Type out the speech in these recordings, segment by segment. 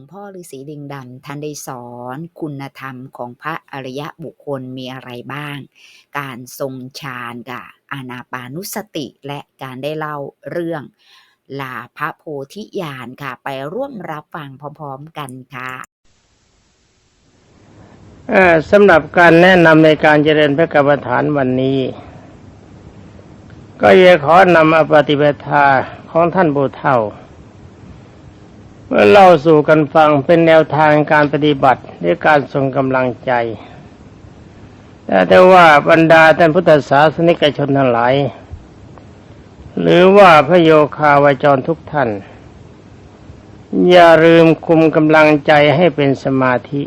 ลวงพ่อฤาษีลิงดำท่านได้สอนคุณธรรมของพระอริยบุคคลมีอะไรบ้าง การทรงฌานกับอานาปานุสติและการได้เล่าเรื่องลาพระโพธิญาณค่ะ ไปร่วมรับฟังพร้อมๆกันค่ะสำหรับการแนะนำในการเจริญพระกรรมฐานวันนี้ ก็จะขอนำอปฏิปทาของท่านบูเท่า เมื่อเล่าสู่กันฟังเป็นแนวทางการปฏิบัติด้วยการทรงกำลังใจ แต่แต่ว่าบรรดาท่านพุทธศาสนิกชนทั้งหลาย หรือว่าพระโยคาวาจรทุกท่าน อย่าลืมคุมกำลังใจให้เป็นสมาธิ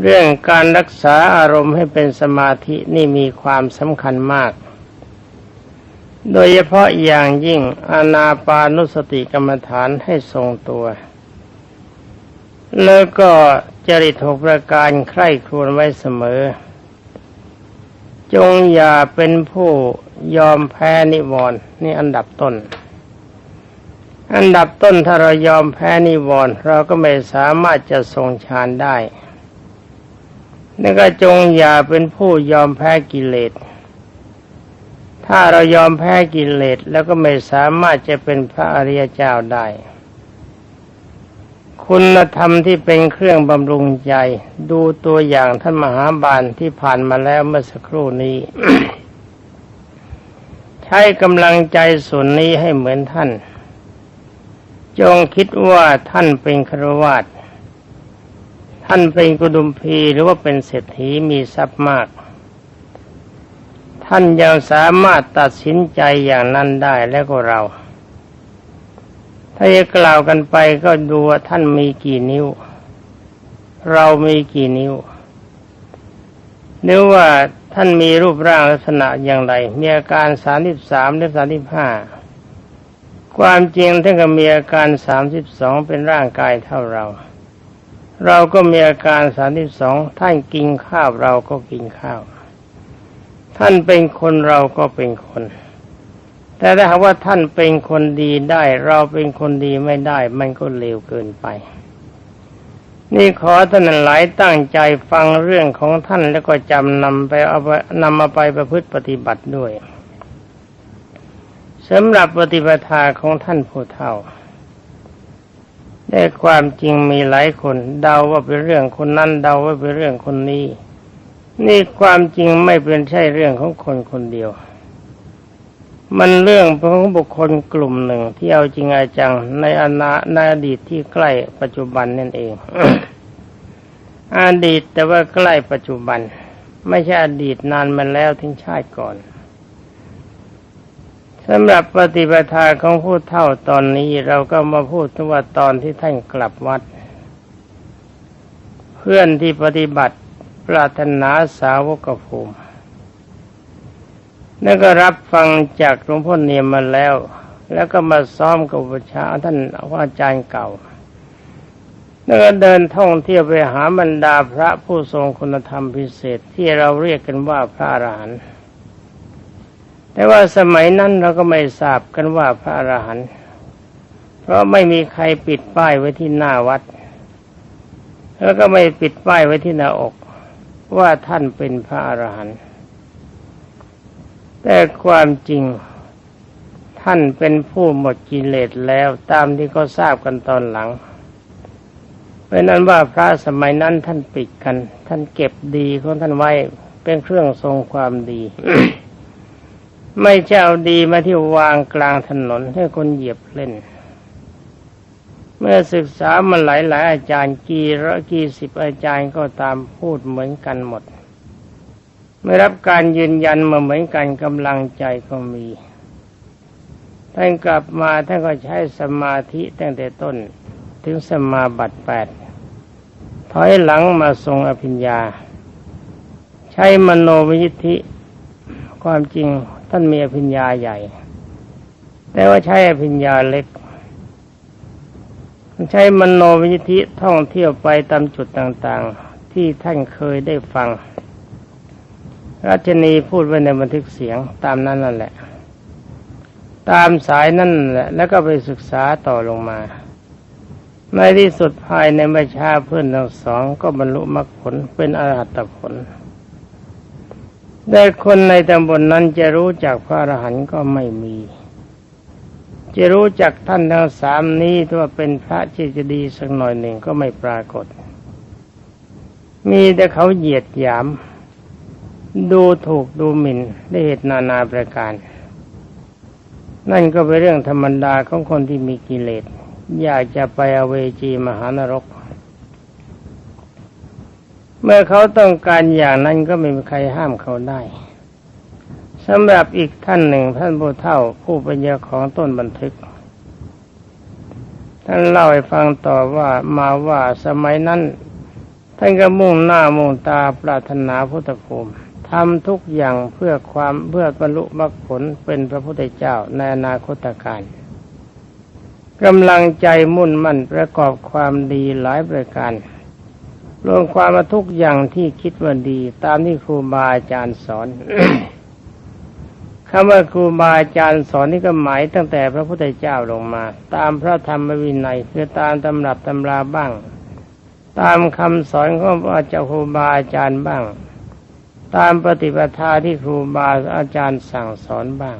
เรื่องการรักษาอารมณ์ให้เป็นสมาธินี่มีความสำคัญมาก โดยเฉพาะอย่างยิ่งอานาปานุสติกรรมฐานให้ทรงตัว แล้วก็จริตหกประการใคร่ครวญไว้เสมอ จงอย่าเป็นผู้ยอมแพ้นิวรณ์นี่อันดับต้น อันดับต้นถ้าเรายอมแพ้นิวรณ์เราก็ไม่สามารถจะทรงฌานได้นี่ก็จงอย่าเป็นผู้ยอมแพ้กิเลส ถ้าเรายอมแพ้กิเลสแล้วก็ไม่สามารถจะเป็นพระอริยเจ้าได้ คุณธรรมที่เป็นเครื่องบำรุงใจ ดูตัวอย่างท่านมหาบาลที่ผ่านมาแล้วเมื่อสักครู่นี้ ใช้กำลังใจส่วนนี้ให้เหมือนท่าน จงคิดว่าท่านเป็นครวาสท่านเป็นกุดุมพีหรือว่าเป็นเศรษฐีมีทรัพย์มาก ท่านยังสามารถตัดสินใจอย่างนั้นได้แล้วก็เรา ถ้าจะกล่าวกันไปก็ดูว่าท่านมีกี่นิ้ว เรามีกี่นิ้วหรือว่าท่านมีรูปร่างลักษณะอย่างไร มีอาการสามสิบสามหรือสามสิบห้าความจริงท่านก็มีอาการสามสิบสองเป็นร่างกายเท่าเรา เราก็มีอาการสามสิบสองท่านกินข้าวเราก็กินข้าว ท่านเป็นคนเราก็เป็นคน แต่ถ้าหากว่าท่านเป็นคนดีได้ เราเป็นคนดีไม่ได้ มันก็เลวเกินไป นี่ขอท่านหลายตั้งใจฟังเรื่องของท่านแล้วก็จำนำไปเอาไปนำมาไปประพฤติปฏิบัติด้วยสำหรับปฏิปทาของท่านผู้เฒ่า ได้ความจริงมีหลายคน เดาว่าเป็นเรื่องคนนั้นเดาว่าเป็นเรื่องคนนี้ นี่ความจริงไม่เป็นใช่เรื่องของคนคนเดียว มันเรื่องของบุคคลกลุ่มหนึ่งที่เอาจริงอาจังในอนาในอดีตที่ใกล้ปัจจุบันนั่นเอง อดีตแต่ว่าใกล้ปัจจุบัน ไม่ใช่อดีตนานมาแล้วทิ้งชาติก่อนสำหรับปฏิปทาของผู้เท่าตอนนี้เราก็มาพูดถึงว่าตอนที่ท่านกลับวัด เพื่อนที่ปฏิบัติ ปรารถนาสาวกภูมินั่นก็รับฟังจากหลวงพ่อเนียมมาแล้ว แล้วก็มาซ้อมกับประชาท่านอาจารย์เก่าแล้วก็เดินท่องเที่ยวไปหาบรรดาพระผู้ทรงคุณธรรมพิเศษที่เราเรียกกันว่าพระอรหันต์แต่ว่าสมัยนั้นเราก็ไม่ทราบกันว่าพระอรหันต์เพราะไม่มีใครปิดป้ายไว้ที่หน้าวัด แล้วก็ไม่ปิดป้ายไว้ที่หน้าอก ว่าท่านเป็นพระอรหันต์แต่ความจริงท่านเป็นผู้หมดกิเลสแล้วตามที่เขาทราบกันตอนหลัง เพราะนั้นว่าพระสมัยนั้นท่านปิดกัน ท่านเก็บดีของท่านไว้เป็นเครื่องทรงความดี ไม่ใช่เอาดีมาที่วางกลางถนนให้คนเหยียบเล่น เมื่อศึกษามาหลายหลายอาจารย์กี่ร้อยกี่สิบอาจารย์ก็ตามพูดเหมือนกันหมด ไม่รับการยืนยันมาเหมือนกันกำลังใจก็มีท่านกลับมาท่านก็ใช้สมาธิตั้งแต่ต้นถึงสมาบัติแปดถอยหลังมาทรงอภิญญา ใช้มโนวิธิความจริงท่านมีอภิญญาใหญ่ แต่ว่าใช้อภิญญาเล็ก ใช้มโนวิธิท่องเที่ยวไปตามจุดต่างๆ ที่ท่านเคยได้ฟังรัชนีพูดไว้ในบันทึกเสียงตามนั้นนั่นแหละ ตามสายนั่นแหละ แล้วก็ไปศึกษาต่อลงมาในที่สุดภายในประชาเพื่อนทั้งสองก็บรรลุมรรคผลเป็นอรหัตผล แต่คนในตำบลนนั้นจะรู้จักพระอรหันต์ก็ไม่มี จะรู้จักท่านทั้งสามนี้ว่าเป็นพระที่จะดีสักหน่อยหนึ่งก็ไม่ปรากฏ มีแต่เขาเหยียดหยาม ดูถูกดูหมิ่นได้เหตุนานาประการ นั่นก็เป็นเรื่องธรรมดาของคนที่มีกิเลส อยากจะไปอเวจีมหานรก เมื่อเขาต้องการอย่างนั้นก็ไม่มีใครห้ามเขาได้ สำหรับอีกท่านหนึ่งท่านผู้เฒ่าผู้เป็นเจ้าของต้นบันทึก ท่านเล่าให้ฟังต่อว่ามาว่าสมัยนั้น ท่านก็มุ่งหน้ามุ่งตาปรารถนาพุทธภูมิทำทุกอย่างเพื่อความเพื่อบรรลุมรรคผลเป็นพระพุทธเจ้าในอนาคตการกำลังใจมุ่นมั่นประกอบความดีหลายประการรวมความมาทุกอย่างที่คิดว่าดี ตามที่ครูบาอาจารย์สอน คำว่าครูบาอาจารย์สอนนี่ก็หมายตั้งแต่พระพุทธเจ้าลงมา ตามพระธรรมวินัยคือตามตำรับตำราบ้าง ตามคำสอนของอาจารย์ครูบาอาจารย์บ้าง ตามปฏิปทาที่ครูบาอาจารย์สั่งสอนบ้าง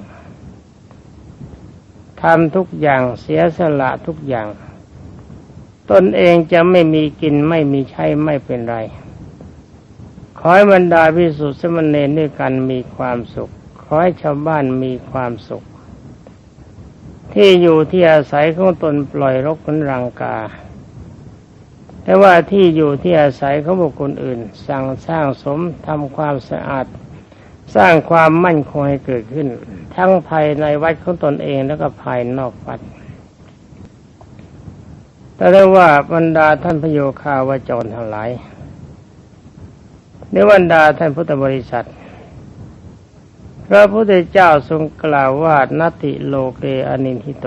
ทำทุกอย่างเสียสละทุกอย่าง ตนเองจะไม่มีกินไม่มีใช้ไม่เป็นไร ขอให้บรรดาพิสุทธิ์สมณเณรด้วยกันมีความสุข ให้ชาวบ้านมีความสุข ที่อยู่ที่อาศัยของตนปล่อยรกขนรังกาแต่ว่าที่อยู่ที่อาศัยของบุคคลอื่น สั่งสร้างสมทำความสะอาด สร้างความมั่นคงให้เกิดขึ้น ทั้งภายในวัดของตนเองแล้วก็ภายนอกวัดแต่ได้ว่าบรรดาท่านพโยคาวาจรทั้งหลายในบรรดาท่านพุทธบริษัท พระพุทธเจ้าทรงกล่าวว่านัตติโลเกอนินทิโต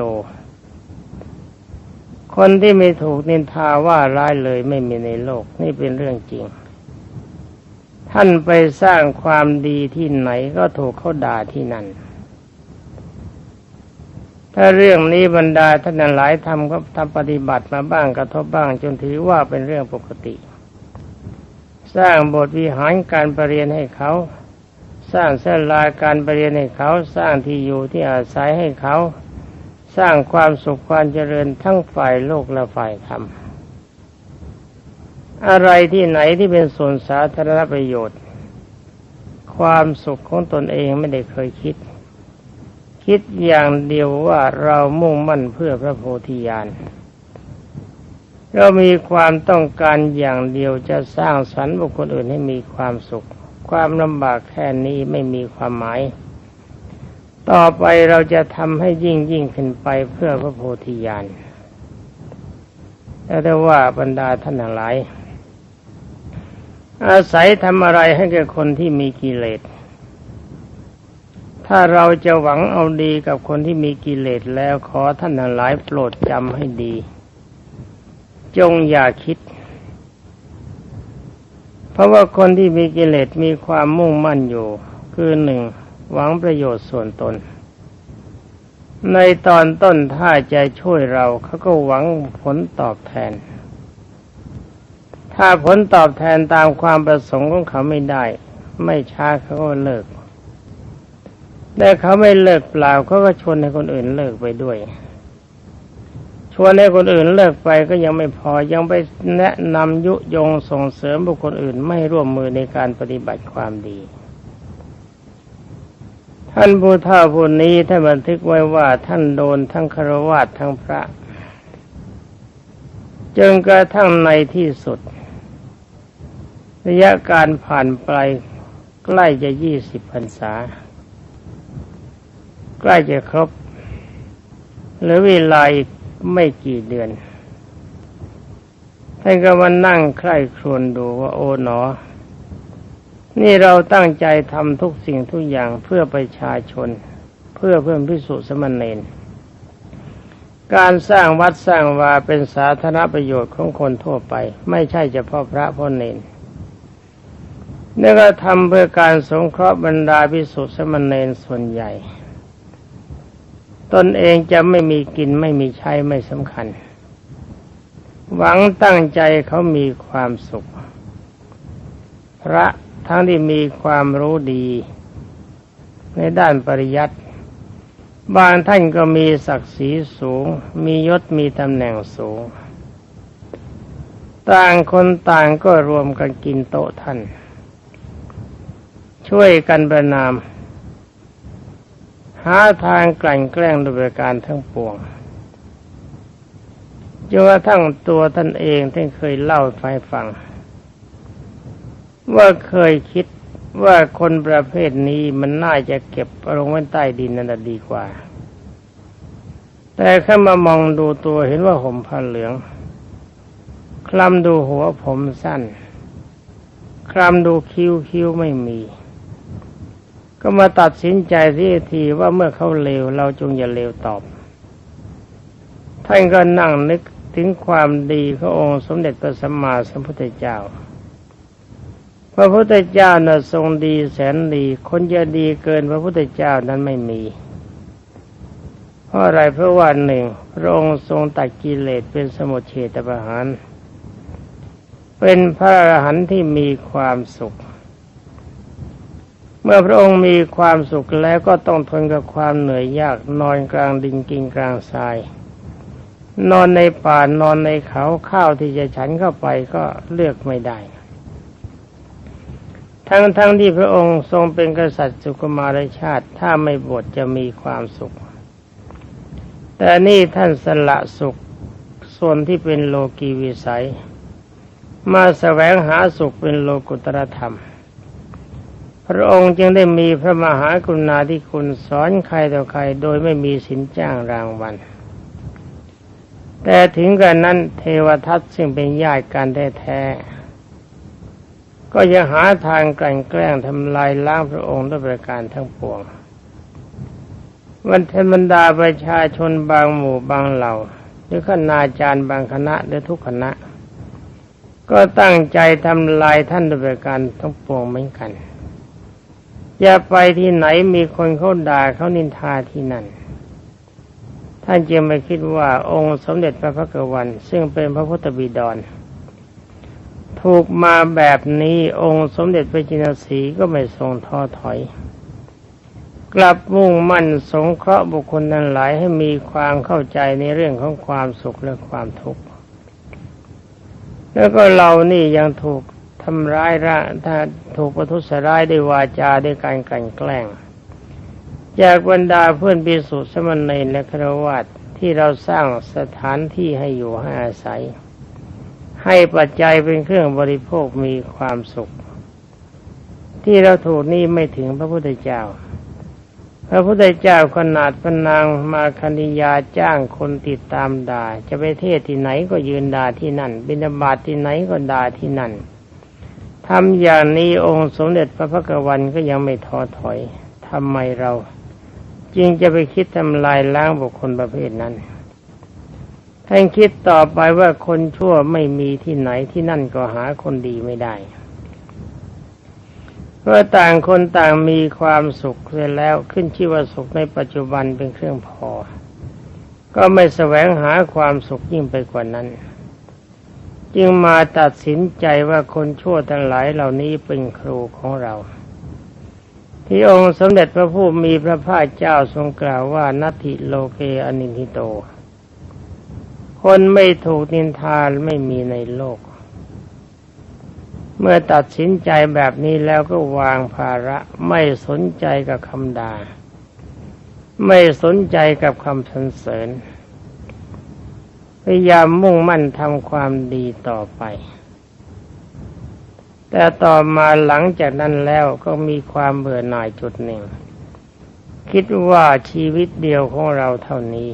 คนที่ไม่ถูกนินทาว่าร้ายเลยไม่มีในโลกนี่เป็นเรื่องจริง ท่านไปสร้างความดีที่ไหนก็ถูกเขาด่าที่นั่น ถ้าเรื่องนี้บรรดาท่านหลายทำก็ทำปฏิบัติมาบ้างกระทบบ้างจนถือว่าเป็นเรื่องปกติ สร้างบทวิหารการประเรียนให้เขา สร้างเส้นลายการปรเรียนให้เขาสร้างที่อยู่ที่อาศัยให้เขา สร้างความสุขความเจริญทั้งฝ่ายโลกและฝ่ายธรรม อะไรที่ไหนที่เป็นส่วนสาธารณประโยชน์ ความสุขของตนเองไม่ได้เคยคิด คิดอย่างเดียวว่าเรามุ่งมั่นเพื่อพระโพธิญาณเรามีความต้องการอย่างเดียวจะสร้างสรรค์บุคคลอื่นให้มีความสุข ความลำบากแค่นี้ไม่มีความหมาย ต่อไปเราจะทำให้ยิ่งยิ่งขึ้นไปเพื่อพระโพธิญาณแต่ว่าบรรดาท่านทั้งหลาย อาศัยทำอะไรให้แก่คนที่มีกิเลส ถ้าเราจะหวังเอาดีกับคนที่มีกิเลสแล้วขอท่านทั้งหลายโปรดจำให้ดี จงอย่าคิด เพราะว่าคนที่มีกิเลสมีความมุ่งมั่นอยู่ คือหนึ่งหวังประโยชน์ส่วนตน ในตอนต้นถ้าจะช่วยเราเขาก็หวังผลตอบแทน ถ้าผลตอบแทนตามความประสงค์ของเขาไม่ได้ ไม่ช้าเขาก็เลิกแต่เขาไม่เลิกเปล่าเขาก็ชวนให้คนอื่นเลิกไปด้วย ชวนให้คนอื่นเลิกไปก็ยังไม่พอยังไปแนะนำยุยงส่งเสริมบุคคลอื่นไม่ร่วมมือในการปฏิบัติความดี ท่านผู้เฒ่าผู้นี้ท่านบันทึกไว้ว่าท่านโดนทั้งคารวะทั้งพระจนกระทั่งในที่สุด ระยะการผ่านไปใกล้จะยี่สิบพรรษา ใกล้จะครบหรือเวลาอีก ไม่กี่เดือนท่านก็มานั่งใคร่ครวญดูว่าโอ๋หนอ นี่เราตั้งใจทำทุกสิ่งทุกอย่างเพื่อประชาชน เพื่อเพื่อนพิสุสมณเณรการสร้างวัดสร้างวาเป็นสาธารณประโยชน์ของคนทั่วไป ไม่ใช่เฉพาะพระพ่อเนนนี่ก็ทำเพื่อการสงเคราะห์บรรดาพิสุสมณเณรส่วนใหญ่ ตนเองจะไม่มีกินไม่มีใช้ไม่สำคัญ หวังตั้งใจเขามีความสุข พระทั้งที่มีความรู้ดี ในด้านปริยัติบางท่านก็มีศักดิ์ศรีสูง มียศมีตำแหน่งสูง ต่างคนต่างก็รวมกันกินโต๊ะท่าน ช่วยกันประนาม หาทางกลั่นแกล้งโดยการทั้งปวงจนกระทั่งตัวท่านเองท่านเคยเล่าให้ฟัง ว่าเคยคิดว่าคนประเภทนี้มันน่าจะเก็บลงไว้ใต้ดินนั่นดีกว่า แต่ข้ามามองดูตัวเห็นว่าห่มผ้าเหลือง คลำดูหัวผมสั้น คลำดูคิ้วคิ้วไม่มี ก็มาตัดสินใจที่ทีว่าเมื่อเขาเลวเราจงอย่าเลวตอบ ท่านก็นั่งนึกถึงความดีขององค์สมเด็จพระสัมมาสัมพุทธเจ้า พระพุทธเจ้าน่ะทรงดีแสนดี คนจะดีเกินพระพุทธเจ้านั้นไม่มี เพราะอะไรเพราะว่าหนึ่งพระองค์ทรงตัดกิเลสเป็นสมุทเฉตประหาร เป็นพระอรหันต์ที่มีความสุข เมื่อพระองค์มีความสุขแล้วก็ต้องทนกับความเหนื่อยยากนอนกลางดินกินกลางทราย นอนในป่านอนในเขาข้าวที่จะฉันเข้าไปก็เลือกไม่ได้ ทั้งๆทที่พระองค์ทรงเป็นกษัตริย์สุกุมารชาติ ถ้าไม่บวชจะมีความสุข แต่นี่ท่านสละสุขส่วนที่เป็นโลกีวิสัย มาแสวงหาสุขเป็นโลกุตรธรรม พระองค์จึงได้มีพระมหากรุณาธิคุณสอนใครต่อใครโดยไม่มีสินจ้างรางวัล แต่ถึงกันนั้นเทวทัตซึ่งเป็นญาติกันแท้ๆก็ยังหาทางกลั่นแกล้งทำลายล้างพระองค์ด้วยประการทั้งปวง วันเทบรรดาประชาชนบางหมู่บางเหล่า หรือคณาจารย์บางคณะหรือทุกคณะ ก็ตั้งใจทำลายท่านด้วยประการทั้งปวงเหมือนกัน อย่าไปที่ไหนมีคนเขาด่าเขานินทาที่นั่น ท่านจึงไม่คิดว่าองค์สมเด็จพระพักวัน ซึ่งเป็นพระพุทธบิดร ถูกมาแบบนี้องค์สมเด็จพระจินสีก็ไม่ทรงท้อถอย กลับมุ่งมั่นสงเคราะห์บุคคลนั้นหลายให้มีความเข้าใจในเรื่องของความสุขและความทุกข์แล้วก็เรานี่ยังถูก ทำร้ายร่างถ้าถูกประทุษร้ายด้วยวาจาด้วยการกลั่นแกล้ง จากบรรดาเพื่อนปิสุสมณเณรและครวัตที่เราสร้างสถานที่ให้อยู่ให้อาศัย ให้ปัจจัยเป็นเครื่องบริโภคมีความสุข ที่เราถูกนี่ไม่ถึงพระพุทธเจ้า พระพุทธเจ้าขนาดพนางมาคณิยาจ้างคนติดตามด่า จะไปเทศที่ไหนก็ยืนด่าที่นั่น บิณฑบาตที่ไหนก็ด่าที่นั่น ทำอย่างนี้องค์สมเด็จพระพักวันก็ยังไม่ท้อถอยทำไมเรา จึงจะไปคิดทำลายล้างบุคคลประเภทนั้นท่านคิดต่อไปว่าคนชั่วไม่มีที่ไหนที่นั่นก็หาคนดีไม่ได้เพราะต่างคนต่างมีความสุขเสร็จแล้วขึ้นชื่อว่าสุขในปัจจุบันเป็นเครื่องพอ ก็ไม่แสวงหาความสุขยิ่งไปกว่านั้น จึงมาตัดสินใจว่าคนชั่วทั้งหลายเหล่านี้เป็นครูของเรา ที่องค์สมเด็จพระผู้มีพระภาคเจ้าทรงกล่าวว่านัตถิโลเกอนินทิโต คนไม่ถูกนินทาไม่มีในโลก เมื่อตัดสินใจแบบนี้แล้วก็วางภาระไม่สนใจกับคำด่าไม่สนใจกับคำสรรเสริญ พยายามมุ่งมั่นทำความดีต่อไป แต่ต่อมาหลังจากนั้นแล้วก็มีความเบื่อหน่ายจุดหนึ่ง คิดว่าชีวิตเดียวของเราเท่านี้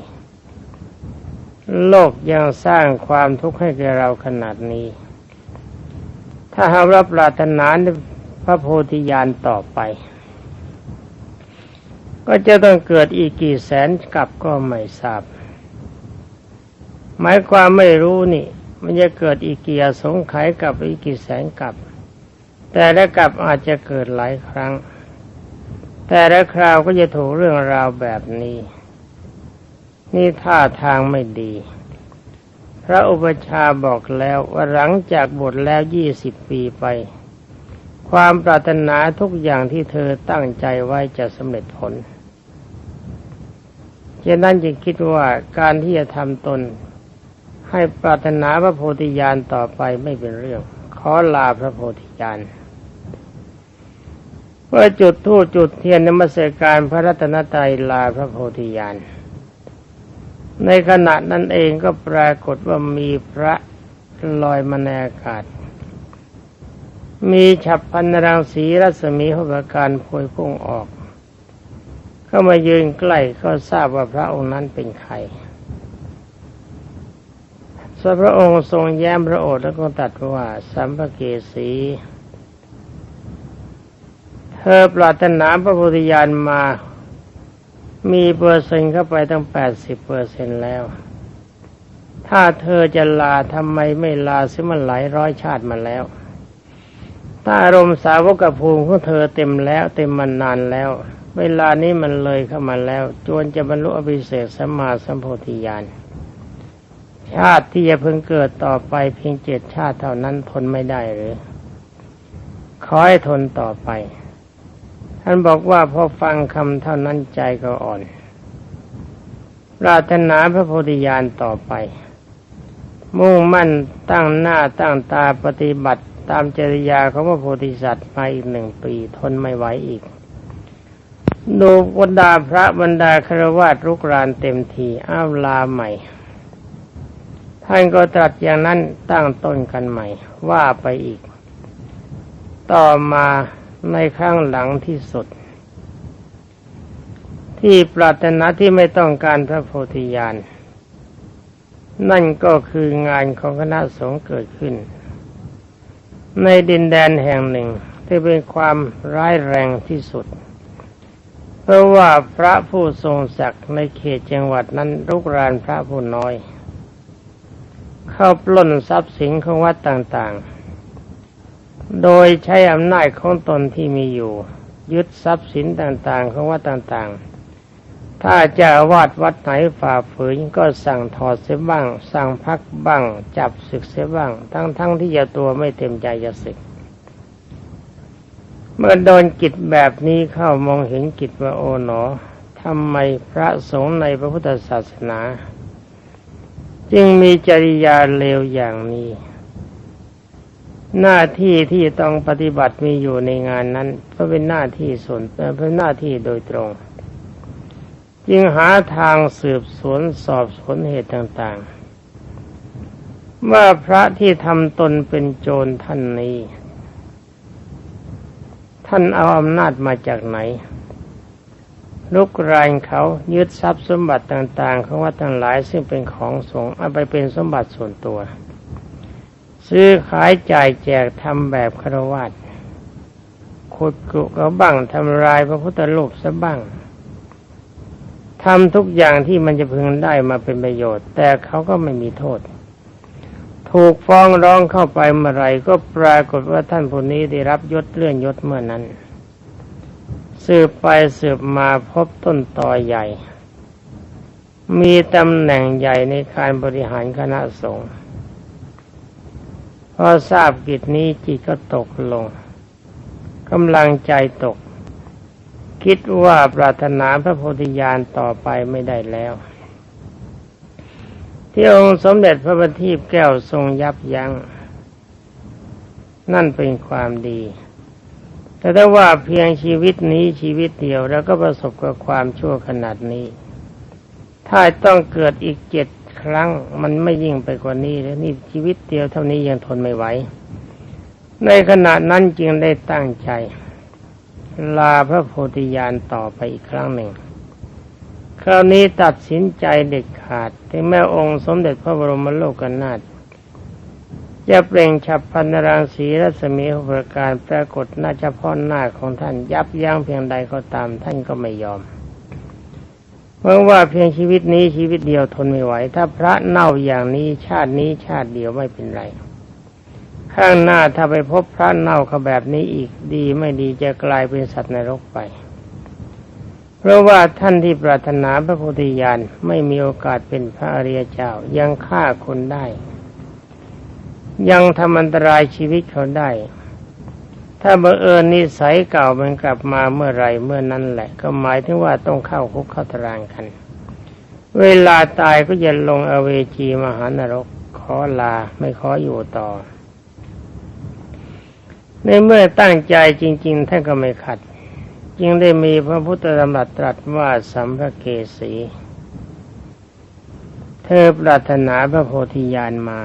โลกยังสร้างความทุกข์ให้แก่เราขนาดนี้ ถ้าหากรับปรารถนานพระโพธิญาณต่อไป ก็จะต้องเกิดอีกกี่แสนกับก็ไม่ทราบ หมายความไม่รู้นี่ มันจะเกิดอีกกี่สงไขยกับอีกกี่แสนกับ แต่ละกับอาจจะเกิดหลายครั้ง แต่ละคราวก็จะถูกเรื่องราวแบบนี้ นี่ท่าทางไม่ดี พระอุปชาบอกแล้วว่าหลังจากบวชแล้วยี่สิบปีไป ความปรารถนาทุกอย่างที่เธอตั้งใจไว้จะสำเร็จผลฉะนั้นจึงคิดว่าการที่จะทำตน ให้ปรารถนาพระโพธิญาณต่อไปไม่เป็นเรื่อง ขอลาพระโพธิญาณเมื่อจุดธูปจุดเทียนนมัสการพระรัตนตรัยลาพระโพธิญาณในขณะนั้นเองก็ปรากฏว่ามีพระลอยมาในอากาศ มีฉับพันรังสีรัศมีหประการพวยพุ่งออก เข้ามายืนใกล้ก็ทราบว่าพระองค์นั้นเป็นใคร สพระองค์ทรงแย้มพระโอษฐ์แล้วก็ตัดว่า สัมภเกสี เธอปรารถนาพระพุทธญาณมา มีเปอร์เซ็นต์เข้าไปตั้งแปดสิบเปอร์เซ็นต์แล้ว ถ้าเธอจะลาทำไมไม่ลาซิมันหลายร้อยชาติมาแล้ว ถ้าอารมณ์สาวกภูมิของเธอเต็มแล้วเต็มมานานแล้ว เวลานี้มันเลยเข้ามาแล้ว จวนจะบรรลุอภิเศษสัมมาสัมโพธิญาณ ชาติที่จะพิ่งเกิดต่อไปเพียงเจ็ดชาติเท่านั้นทนไม่ได้หรือขอให้ทนต่อไป ท่านบอกว่าพอฟังคำเท่านั้นใจก็อ่อนปรารถนาพระโพธิญาณต่อไป มุ่งมั่นตั้งหน้าตั้งตาปฏิบัติตามจริยาของพระโพธิสัตว์มาอีกหนึ่งปีทนไม่ไหวอีกดูบรรดาพระบรรดาครวาสรุกรานเต็มทีอ้าวลาใหม่ ท่านก็ตรัสอย่างนั้นตั้งต้นกันใหม่ ว่าไปอีก ต่อมาในข้างหลังที่สุด ที่ปรารถนาที่ไม่ต้องการพระโพธิญาณ นั่นก็คืองานของคณะสงฆ์เกิดขึ้น ในดินแดนแห่งหนึ่งที่เป็นความร้ายแรงที่สุด เพราะว่าพระผู้ทรงศักดิ์ในเขตจังหวัดนั้นรุกรานพระผู้น้อย เข้าปล้นทรัพย์สินของวัดต่างๆ โดยใช้อำนาจของตนที่มีอยู่ ยึดทรัพย์สินต่างๆ ของวัดต่างๆ ถ้าจะวาดวัดไหนฝ่าฝืนก็สั่งถอดเสียบ้าง สั่งพักบ้าง จับศึกเสียบ้าง ทั้งๆทที่จะตัวไม่เต็มใจจะศึก เมื่อโดนกิจแบบนี้เข้ามองเห็นกิจว่าโอ๋หนอทำไมพระสงฆ์ในพระพุทธศาสนา จึงมีจริยาเลวอย่างนี้ หน้าที่ที่ต้องปฏิบัติมีอยู่ในงานนั้นเพราะเป็นหน้าที่ส่วนเป็นหน้าที่โดยตรง จึงหาทางสืบสวนสอบสวนเหตุต่างๆ ว่าพระที่ทำตนเป็นโจรท่านนี้ ท่านเอาอำนาจมาจากไหน ลุกรานเขายึดทรัพย์สมบัติต่างๆของวัดทั้งหลายซึ่งเป็นของสงฆ์เอาไปเป็นสมบัติส่วนตัว ซื้อขายจ่ายแจกทำแบบคารวาสขุดกุเขาบ้างทำลายพระพุทธรูปซะบ้างทำทุกอย่างที่มันจะพึงได้มาเป็นประโยชน์ แต่เขาก็ไม่มีโทษ ถูกฟ้องร้องเข้าไปเมื่อไรก็ปรากฏว่าท่านผู้นี้ได้รับยศเลื่อนยศเมื่อนั้น สืบไปสืบมาพบต้นตอใหญ่ มีตำแหน่งใหญ่ในการบริหารคณะสงฆ์พอทราบกิจนี้จิตก็ตกลงกำลังใจตก คิดว่าปรารถนาพระโพธิญาณต่อไปไม่ได้แล้ว ที่องค์สมเด็จพระบัณฑิตแก้วทรงยับยัง้งนั่นเป็นความดี แต่ถ้าว่าเพียงชีวิตนี้ชีวิตเดียวแล้วก็ประสบกับความชั่วขนาดนี้ ถ้าต้องเกิดอีกเจ็ดครั้งมันไม่ยิ่งไปกว่านี้แล้วนี่ชีวิตเดียวเท่านี้ยังทนไม่ไหว ในขณะนั้นจึงได้ตั้งใจ ลาพระโพธิญาณต่อไปอีกครั้งหนึ่ง คราวนี้ตัดสินใจเด็ดขาด ถึงแม้องค์สมเด็จพระบรมโลกนาถ จะเปล่งฉับพันนรังสีรัศมีหกประการปรากฏหน้าเฉพาะหน้าของท่านยับยั้งเพียงใดก็ตามท่านก็ไม่ยอม เพราะว่าเพียงชีวิตนี้ชีวิตเดียวทนไม่ไหว ถ้าพระเน่าอย่างนี้ชาตินี้ชาติเดียวไม่เป็นไร ข้างหน้าถ้าไปพบพระเน่าเขาแบบนี้อีกดีไม่ดีจะกลายเป็นสัตว์นรกไป เพราะว่าท่านที่ปรารถนาพระโพธิญาณไม่มีโอกาสเป็นพระอริยเจ้ายังฆ่าคนได้ ยังทำอันตรายชีวิตเขาได้ ถ้าบังเอิญนิสัยเก่ามันกลับมาเมื่อไรเมื่อนั้นแหละ ก็หมายถึงว่าต้องเข้าคุกเข้าตารางกัน เวลาตายก็จะลงอเวจีมหานรก ขอลาไม่ขออยู่ต่อ ในเมื่อตั้งใจจริง ๆ ท่านก็ไม่ขัด จึงได้มีพระพุทธธรรมตรัสว่าสัมภเกสี เธอปรารถนาพระโพธิญาณมา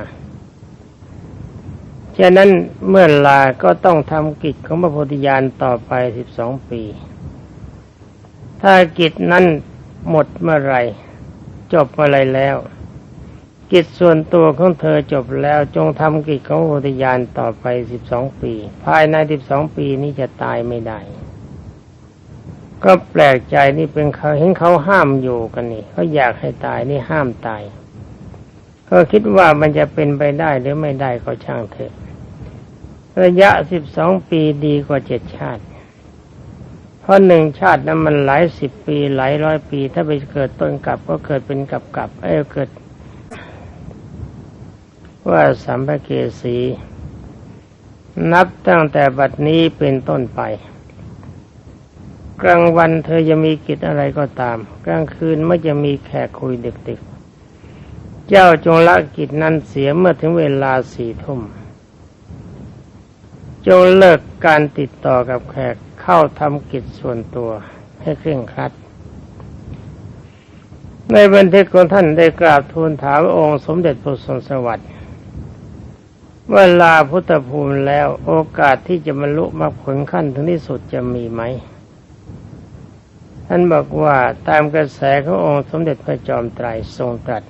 ฉะนั้นเมื่อลาก็ต้องทำกิจของพระโพธิญาณต่อไปสิบสองปี ถ้ากิจนั้นหมดเมื่อไรจบเมื่อไรแล้ว กิจส่วนตัวของเธอจบแล้วจงทำกิจของพระโพธิญาณต่อไปสิบสองปี ภายในสิบสองปีนี้จะตายไม่ได้ ก็แปลกใจนี่เป็นเขาเห็นเขาห้ามอยู่กันนี่เขาอยากให้ตายนี่ห้ามตายเขาคิดว่ามันจะเป็นไปได้หรือไม่ได้ก็ช่างเถอะ ระยะสิบสองปีดีกว่าเจ็ดชาติ เพราะหนึ่งชาตินั้นมันหลายสิบปีหลายร้อยปี ถ้าไปเกิดต้นกลับก็เกิดเป็นกับกับ เอ้เกิด ว่าสัมภเกสี นับตั้งแต่บัดนี้เป็นต้นไป กลางวันเธอจะมีกิจอะไรก็ตาม กลางคืนไม่จะมีแขกคุยเดึกๆ เจ้าจงละกิจนั้นเสียเมื่อถึงเวลาสี่ทุ่ม จงเลิกการติดต่อกับแขกเข้าทำกิจส่วนตัวให้เคร่งครัด ในบันทึกของท่านได้กราบทูลถามองค์สมเด็จพระทรงสวัสดิ์เวลาพุทธภูมิแล้วโอกาสที่จะบรรลุมรรคผลขั้นถึงที่สุดจะมีไหม ท่านบอกว่าตามกระแสขององค์สมเด็จพระจอมไตรทรงตรัส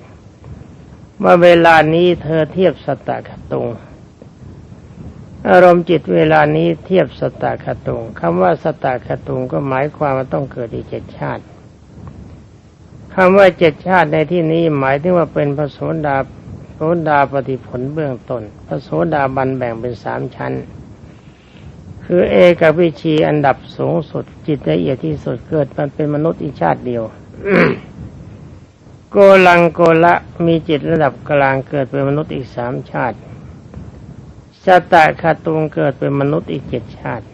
ว่าเวลานี้เธอเทียบสตตคตุง อารมณ์จิตเวลานี้เทียบสตตคตุงคำว่าสตตคตุงก็หมายความว่าต้องเกิดอีกเจ็ดชาติคำว่าเจ็ดชาติในที่นี้หมายถึงว่าเป็นพระโสดาโสดาปฏิผลเบื้องต้นพระโสดาบันแบ่งเป็นสามชั้น คือเอกวิชีอันดับสูงสุดจิตละเอียดที่สุดเกิดมันเป็นมนุษย์อีกชาติเดียวโกลังโกละมีจิตระดับกลางเกิดเป็นมนุษย์อีกสามชาติ ชาตะคาตุงเกิดเป็นมนุษย์อีกเจ็ดชาติ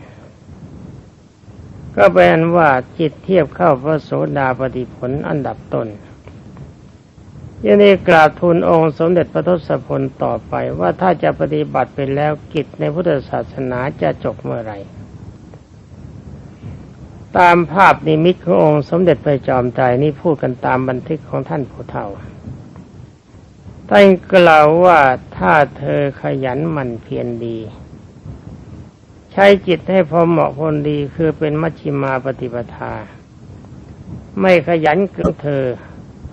ก็แปลว่าจิตเทียบเข้าพระโสดาปฏิผลอันดับต้นยังได้กราบทูลองค์สมเด็จพระทศพลต่อไปว่าถ้าจะปฏิบัติไปแล้วกิจในพุทธศาสนาจะจบเมื่อไหร่ตามภาพนิมิตขององค์สมเด็จพระจอมไตรนี่พูดกันตามบันทึกของท่านผู้เฒ่า ท่านกล่าวว่าถ้าเธอขยันหมั่นเพียรดี ใช้จิตให้พอเหมาะพอดีคือเป็นมัชฌิมาปฏิปทา ไม่ขยันเกินเธอ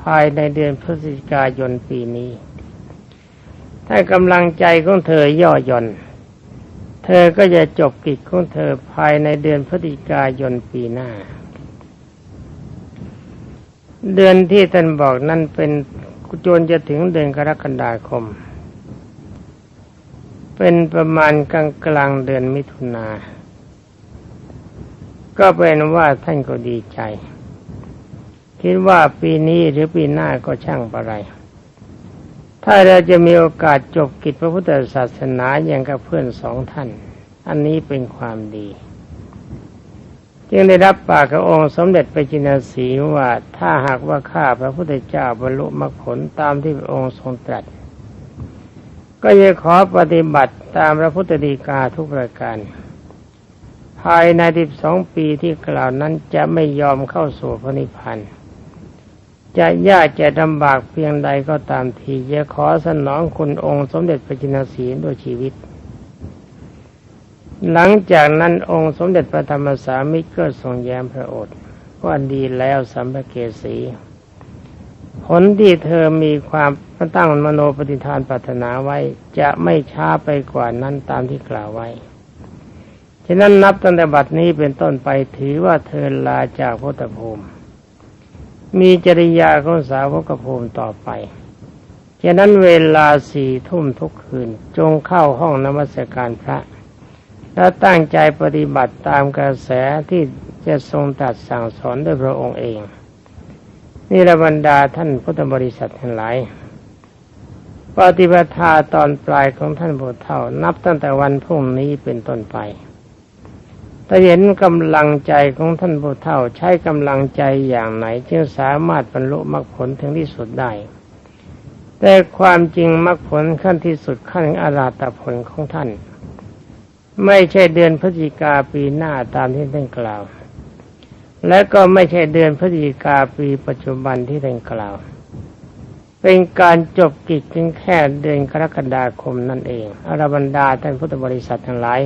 ภายในเดือนพฤศจิกายนปีนี้ ถ้ากำลังใจของเธอย่อหย่อน เธอก็จะจบกิจของเธอภายในเดือนพฤศจิกายนปีหน้า เดือนที่ท่านบอกนั่นเป็น จนจะถึงเดือนกรกฎาคม เป็นประมาณกลางกลางเดือนมิถุนา ก็เป็นว่าท่านก็ดีใจ คิดว่าปีนี้หรือปีหน้าก็ช่างปะไรถ้าเราจะมีโอกาสจบกิจพระพุทธศาสนาอย่างกับเพื่อนสองท่าน อันนี้เป็นความดี จึงได้รับปากกับองค์สมเด็จพระจินสีว่าถ้าหากว่าข้าพระพุทธเจ้าบรรลุมรรคผลตามที่พระองค์ทรงตรัส ก็จะขอปฏิบัติตามพระพุทธดีกาทุกประการภายในสิบสองปีที่กล่าวนั้นจะไม่ยอมเข้าสู่พระนิพพานจะยากจะลำบากเพียงใดก็ตามทีจะขอสนองคุณองค์สมเด็จพระจินสีด้วยชีวิต หลังจากนั้นองค์สมเด็จพระธรรมสามิตรก็ทรงแย้มพระโอษฐ์ว่าดีแล้วสัมภเกสีผลที่เธอมีความตั้งมโนปฏิทานปรารถนาไว้จะไม่ช้าไปกว่านั้นตามที่กล่าวไว้ ฉะนั้นนับตั้งแต่บัดนี้เป็นต้นไปถือว่าเธอลาจากพุทธภูมิ มีจริยาของสาวกภูมิต่อไป ฉะนั้นเวลาสี่ทุ่มทุกคืนจงเข้าห้องนมัสการพระ แล้วตั้งใจปฏิบัติตามกระแสที่จะทรงตรัสสั่งสอนด้วยพระองค์เอง นี่ระบรรดาท่านพุทธบริษัททั้งหลายปฏิปทาตอนปลายของท่านโพธิ์เท่า นับตั้งแต่วันพรุ่งนี้เป็นต้นไปถ้าเห็นกำลังใจของท่านโพธิ์เท่าใช้กำลังใจอย่างไหนจึงสามารถบรรลุมรรคผลถึงที่สุดได้ แต่ความจริงมรรคผลขั้นที่สุดขั้นอาราตผลของท่าน ไม่ใช่เดือนพฤศจิกาปีหน้าตามที่ท่านกล่าว และก็ไม่ใช่เดือนพฤศจิกาปีปัจจุบันที่ท่านกล่าว เป็นการจบกิจเพียงแค่เดือนกรกฎาคมนั่นเองอรบรรดาท่านพุทธบริษัททั้งหลาย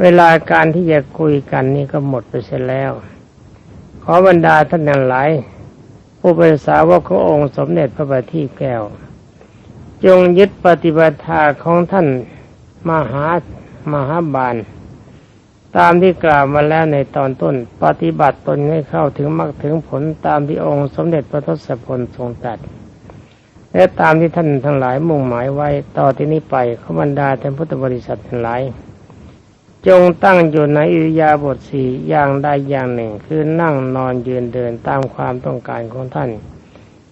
เวลาการที่จะคุยกันนี่ก็หมดไปเสียแล้ว ขอบรรดาท่านทั้งหลาย ผู้เป็นสาวกขององค์สมเด็จพระบัณฑิตแก้ว จงยึดปฏิบัติของท่านมหา มหาบาล ตามที่กล่าวมาแล้วในตอนต้น ปฏิบัติตนให้เข้าถึงมรรคถึงผลตามที่องค์สมเด็จพระทศพลทรงตรัสและตามที่ท่านทั้งหลายมุ่งหมายไว้ต่อที่นี้ไปขบรรดาท่านพุทธบริษัททั้งหลาย จงตั้งอยู่ในอิริยาบถสี่อย่างใดอย่างหนึ่ง คือนั่งนอนยืนเดินตามความต้องการของท่าน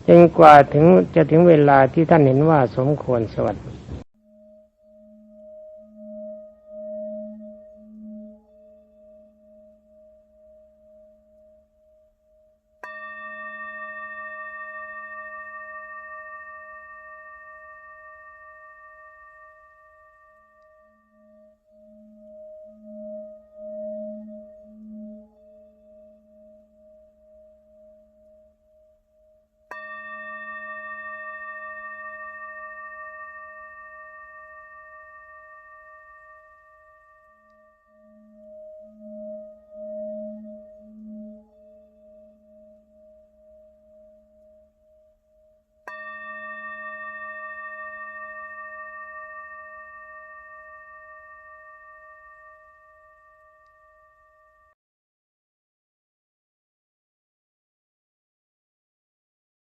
จนกว่าถึงจะถึงเวลาที่ท่านเห็นว่าสมควรสวัสดี